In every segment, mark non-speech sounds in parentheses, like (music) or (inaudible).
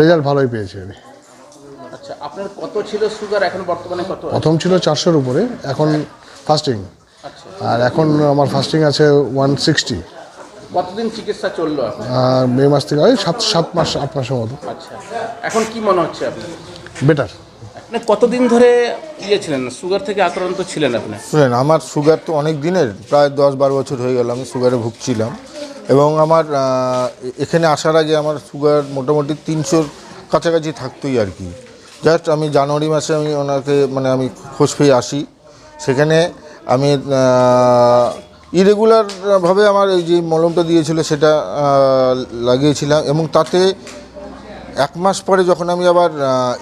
Result ভালোই পেয়েছি আমি। আচ্ছা আপনার কত ছিল সুগার? এখন বর্তমানে কত? প্রথম ছিল চারশোর উপরে এখন ফাস্টিং আচ্ছা। আর এখন আমার ফাস্টিং আছে ওয়ান সিক্সটি কতদিন চিকিৎসা চলল আর মে মাস থেকে ওই সাত সাত মাস আট মাসের মতো। আচ্ছা। এখন কি মনে হচ্ছে আপনার? বেটার আপনি কতদিন ধরে ইয়ে ছিলেন? সুগার থেকে আক্রান্ত ছিলেন আপনি? শুনেন আমার সুগার তো অনেক দিনের প্রায় দশ বারো বছর হয়ে গেল আমি সুগারে ভুগছিলাম। এবং আমার এখানে আসার আগে আমার সুগার মোটামুটি তিনশোর কাছাকাছি থাকতোই আর কি। জাস্ট আমি জানুয়ারি মাসে আমি ওনাকে মানে আমি খোঁজ পেয়ে আসি। সেখানে আমি ইরেগুলারভাবে আমার এই যে মলমটা দিয়েছিল সেটা লাগিয়েছিলাম এবং তাতে এক মাস পরে যখন আমি আবার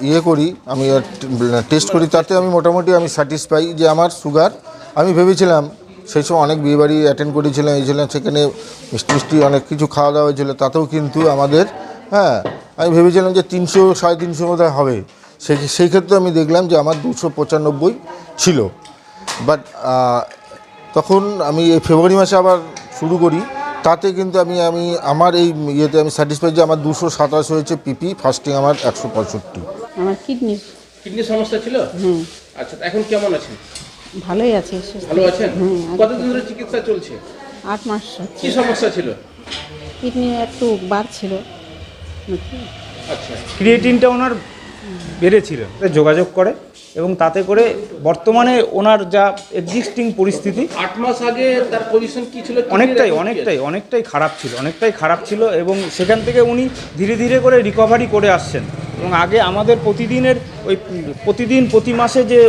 ইয়ে করি, আমি টেস্ট করি, তাতে আমি মোটামুটি আমি স্যাটিসফাই যে আমার সুগার আমি ভেবেছিলাম সেই সময় অনেক বিয়েবাড়ি অ্যাটেন্ড করেছিলাম এই ছিলাম সেখানে মিষ্টি মিষ্টি অনেক কিছু খাওয়া দাওয়া হয়েছিল তাতেও কিন্তু আমাদের হ্যাঁ আমি ভেবেছিলাম যে তিনশো সাড়ে তিনশো মতো হবে। সেই সেই ক্ষেত্রে আমি দেখলাম যে আমার দুশো পঁচানব্বই ছিল। বাট তখন আমি এই ফেব্রুয়ারি মাসে আবার শুরু করি তাতে কিন্তু আমি আমি আমার এই ইয়েতে আমি স্যাটিসফাই যে আমার দুশো সাতাশ হয়েছে পিপি ফার্স্টিং আমার একশো পঁয়ষট্টি। আমার কিডনি কিডনির সমস্যা ছিল? হুম। আচ্ছা এখন কেমন আছেন? ভালোই আছে। ভালো আছেন? হুম কতদিন ধরে চিকিৎসা চলছে? আট মাস কি সমস্যা ছিল? কিডনি একটু বাড়ছিল আচ্ছা। ক্রিয়েটিনটা ওনার বেড়েছিল যোগাযোগ করে এবং তাতে করে বর্তমানে ওনার যা এক্সিস্টিং পরিস্থিতি আট মাস আগে তার পজিশন কি ছিল? অনেকটাই অনেকটাই অনেকটাই খারাপ ছিল অনেকটাই খারাপ ছিল এবং সেখান থেকে উনি ধীরে ধীরে করে রিকভারি করে আসছেন। এবং আগে আমাদের প্রতিদিনের ওই প্রতিদিন প্রতি মাসে যে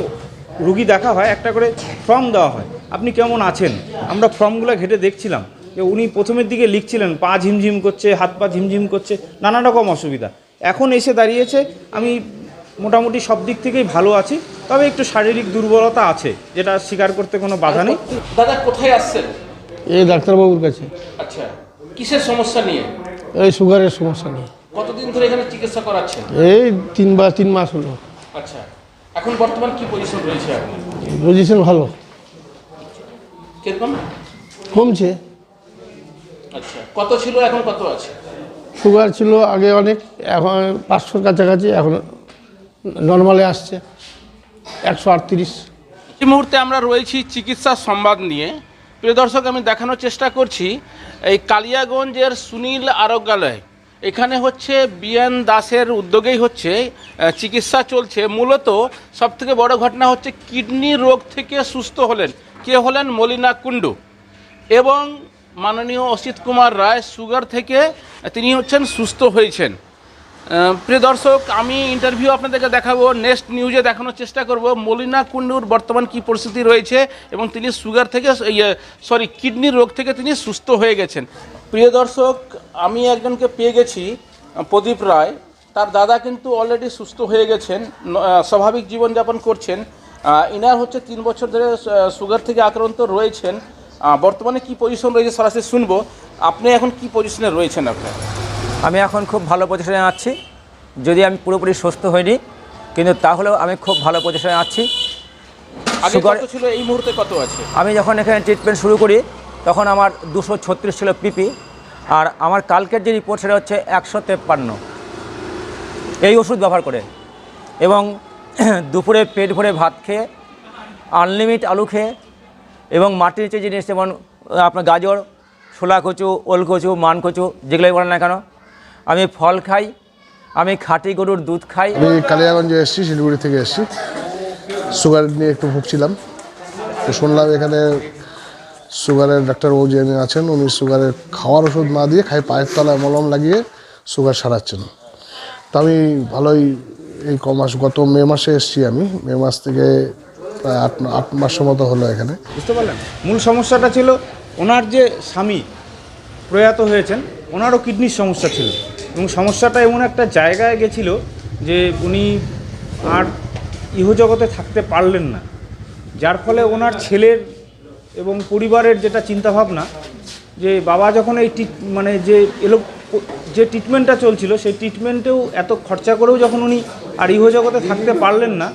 রুগী দেখা হয় একটা করে ফর্ম দেওয়া হয়। আপনি কেমন আছেন? আমরা ফর্মগুলো ঘেটে দেখছিলাম যে উনি প্রথমের দিকে লিখছিলেন পা ঝিমঝিম করছে হাত পা ঝিমঝিম করছে নানা রকম অসুবিধা। এখন এসে দাঁড়িয়েছে আমি মোটামুটি সব দিক থেকেই ভালো আছি তবে একটু শারীরিক দুর্বলতা আছে যেটা স্বীকার করতে কোনো বাধা নেই। দাদা কোথায় আসছেন? এই ডাক্তারবাবুর কাছে। আচ্ছা কিসের সমস্যা নিয়ে? এই সুগারের সমস্যা নেই কতদিন ধরে এখানে চিকিৎসা করাচ্ছেন? এই তিন বা তিন মাস হলো। আচ্ছা। এখন বর্তমান কি পজিশন রয়েছে আপনার পজিশন ভালো। কীরকম? কমছে। আচ্ছা কত ছিল এখন কত আছে? সুগার ছিল আগে অনেক এখন পাঁচশোর কাছাকাছি এখন নর্মালে আসছে। একশো আটত্রিশ। এই মুহূর্তে আমরা রয়েছি চিকিৎসা সংবাদ নিয়ে। প্রিয় দর্শক আমি দেখানোর চেষ্টা করছি এই কালিয়াগঞ্জের সুনীল আরোগ্যালয়। এখানে হচ্ছে বিএন দাসের উদ্যোগেই হচ্ছে চিকিৎসা চলছে। মূলত সবথেকে বড় ঘটনা হচ্ছে কিডনি রোগ থেকে সুস্থ হলেন কে হলেন মলিনা কুণ্ডু এবং মাননীয় অসিত কুমার রায়, সুগার থেকে তিনি হচ্ছেন সুস্থ হয়েছেন। প্রিয় দর্শক, আমি ইন্টারভিউ আপনাদেরকে দেখাবো নেক্সট নিউজে দেখানোর চেষ্টা করব, মলিনা কুণ্ডুর বর্তমান কি পরিস্থিতি রয়েছে এবং তিনি সুগার থেকে সরি কিডনির রোগ থেকে তিনি সুস্থ হয়ে গেছেন। প্রিয় দর্শক আমি একজনকে পেয়ে গেছি প্রদীপ রায়। তার দাদা কিন্তু অলরেডি সুস্থ হয়ে গেছেন স্বাভাবিক জীবনযাপন করছেন। ইনার হচ্ছে তিন বছর ধরে সুগার থেকে আক্রান্ত রয়েছেন। বর্তমানে কি পজিশন রয়েছে সরাসরি শুনব। আপনি এখন কি পজিশনে রয়েছেন আপনার আমি এখন খুব ভালো পজিশনে আছি। যদি আমি পুরোপুরি সুস্থ হইনি কিন্তু তাহলেও আমি খুব ভালো পজিশনে আছি। আগে সুগার- কত ছিল? এই মুহূর্তে কত আছে? আমি যখন এখানে ট্রিটমেন্ট শুরু করি তখন আমার দুশো ছত্রিশ ছিল পিপি, আর আমার কালকের যে রিপোর্ট সেটা হচ্ছে একশো তেপ্পান্ন। এই ওষুধ ব্যবহার করে। এবং (clears throat) দুপুরে পেট ভরে ভাত খেয়ে আনলিমিট আলু খেয়ে, এবং মাটির নিচে জিনিস যেমন আপনার গাজর, ছোলা কচু, ওল কচু, মান কচু, যেগুলোই বলেন না কেন, আমি ফল খাই, আমি খাঁটি গরুর দুধ খাই। আমি কালিয়াগঞ্জে এসেছি, শিলিগুড়ি থেকে এসেছি। সুগার নিয়ে একটু ভুগছিলাম। তো শুনলাম এখানে সুগারের ডাক্তার ডাক্তারবাবু যিনি আছেন, উনি সুগারের খাওয়ার ওষুধ না দিয়ে খাই পায়ের তলায় মলম লাগিয়ে সুগার সারাচ্ছেন। তো আমি ভালোই এই ক মাস, গত মে মাসে এসেছি আমি। মে মাস থেকে প্রায় আট আট মাসের মতো হলো এখানে। বুঝতে পারলেন? মূল সমস্যাটা ছিল ওনার যে স্বামী প্রয়াত হয়েছেন, ওনারও কিডনির সমস্যা ছিল। এবং সমস্যাটা এমন একটা জায়গায় গেছিল যে উনি আর ইহজগতে থাকতে পারলেন না। যার ফলে ওনার ছেলের এবং পরিবারের যেটা চিন্তাভাবনা, যে বাবা যখন এই মানে যে এলো, যে ট্রিটমেন্টটা চলছিল, সেই ট্রিটমেন্টেও এত খরচা করেও যখন উনি আর ইহজগতে থাকতে পারলেন না,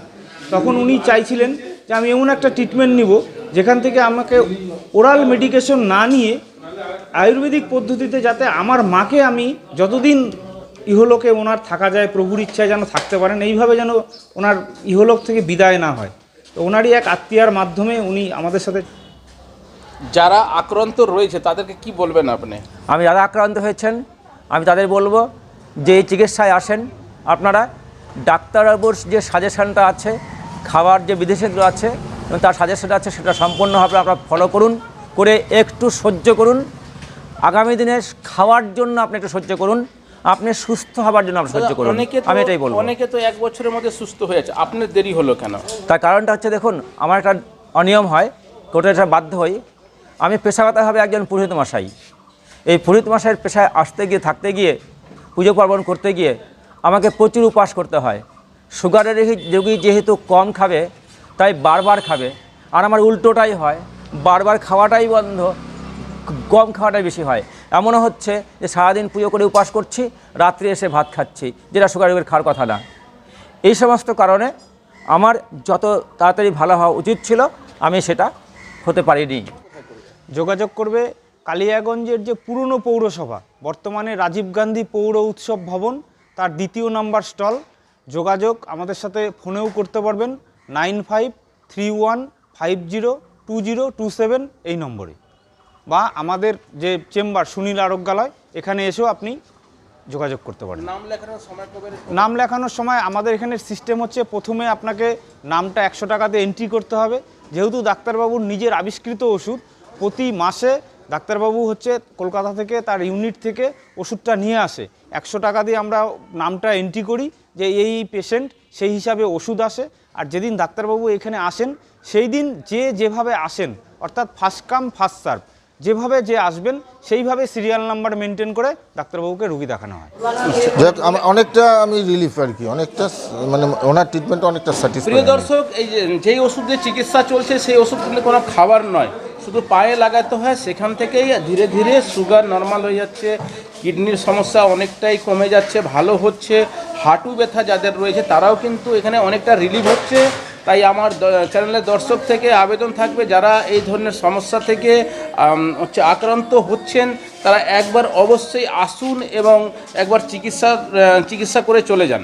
তখন উনি চাইছিলেন যে আমি এমন একটা ট্রিটমেন্ট নিব, যেখান থেকে আমাকে ওরাল মেডিকেশন না নিয়ে আয়ুর্বেদিক পদ্ধতিতে যাতে আমার মাকে আমি যতদিন ইহলোকে ওনার থাকা যায়, প্রভুর ইচ্ছায় যেন থাকতে পারেন, এইভাবে যেন ওনার ইহলোক থেকে বিদায় না হয়। তো ওনারই এক আত্মীয়ার মাধ্যমে উনি আমাদের সাথে যারা আক্রান্ত রয়েছে তাদেরকে কি বলবেন আপনি? আমি যারা আক্রান্ত হয়েছেন আমি তাদের বলব যে এই চিকিৎসায় আসেন। আপনারা ডাক্তারবাবুর যে সাজেশনটা আছে খাবার যে বিদেশিগুলো আছে এবং তার সাজেশনটা আছে সেটা সম্পূর্ণভাবে আপনারা ফলো করুন করে একটু সহ্য করুন। আগামী দিনে খাওয়ার জন্য আপনি একটু সহ্য করুন। আপনি সুস্থ হবার জন্য আপনি সহ্য করুন। আমি এটাই বলব। অনেকে তো এক বছরের মধ্যে সুস্থ হয়েছে আপনার দেরি হলো কেন? তার কারণটা হচ্ছে দেখুন আমার একটা অনিয়ম হয় এটা বাধ্য হই। আমি পেশাগতভাবে একজন পুরোহিত মশাই। এই পুরোহিত মশাইয়ের পেশায় আসতে গিয়ে, থাকতে গিয়ে, পুজো পার্বণ করতে গিয়ে আমাকে প্রচুর উপাস করতে হয়। সুগারের রোগী যেহেতু কম খাবে, তাই বারবার খাবে। আর আমার উল্টোটাই হয়, বারবার খাওয়াটাই বন্ধ, কম খাওয়াটাই বেশি হয়। এমনও হচ্ছে যে সারাদিন পুজো করে উপাস করছি, রাত্রে এসে ভাত খাচ্ছি, যেটা সুগার রোগের খাওয়ার কথা না। এই সমস্ত কারণে আমার যত তাড়াতাড়ি ভালো হওয়া উচিত ছিল, আমি সেটা হতে পারিনি। যোগাযোগ করবে কালিয়াগঞ্জের যে পুরনো পৌরসভা বর্তমানে রাজীব গান্ধী পৌর উৎসব ভবন তার দ্বিতীয় নাম্বার স্টল। যোগাযোগ আমাদের সাথে ফোনেও করতে পারবেন nine five three one five zero two zero two seven এই নম্বরে। বা আমাদের যে চেম্বার সুনীল আরোগ্যালয় এখানে এসেও আপনি যোগাযোগ করতে পারেন। নাম লেখানোর সময় কবে নাম লেখানোর সময় আমাদের এখানে সিস্টেম হচ্ছে প্রথমে আপনাকে নামটা একশো টাকাতে এন্ট্রি করতে হবে। যেহেতু ডাক্তারবাবুর নিজের আবিষ্কৃত ওষুধ প্রতি মাসে ডাক্তারবাবু হচ্ছে কলকাতা থেকে তার ইউনিট থেকে ওষুধটা নিয়ে আসে। একশো টাকা দিয়ে আমরা নামটা এন্ট্রি করি যে এই পেশেন্ট সেই হিসাবে ওষুধ আসে। আর যেদিন ডাক্তারবাবু এখানে আসেন, সেই দিন যে যেভাবে আসেন, অর্থাৎ ফার্স্ট কাম ফার্স্ট সার্ভ যেভাবে যে আসবেন সেইভাবে সিরিয়াল নাম্বার মেনটেন করে ডাক্তারবাবুকে রুগী দেখানো হয়। যাক অনেকটা আমি রিলিফ আর কি অনেকটা মানে ওনার ট্রিটমেন্ট অনেকটা প্রিয় দর্শক এই যে যেই ওষুধের চিকিৎসা চলছে সেই ওষুধ কিন্তু কোনো খাবার নয়। শুধু পায়ে লাগাতে হয় সেখান থেকেই ধীরে ধীরে সুগার নর্মাল হয়ে যাচ্ছে কিডনির সমস্যা অনেকটাই কমে যাচ্ছে ভালো হচ্ছে হাঁটু ব্যথা যাদের রয়েছে তারাও কিন্তু এখানে অনেকটা রিলিফ হচ্ছে। তাই আমার চ্যানেলের দর্শক থেকে আবেদন থাকবে, যারা এই ধরনের সমস্যা থেকে হচ্ছে আক্রান্ত হচ্ছেন, তারা একবার অবশ্যই আসুন এবং একবার চিকিৎসা চিকিৎসা করে চলে যান।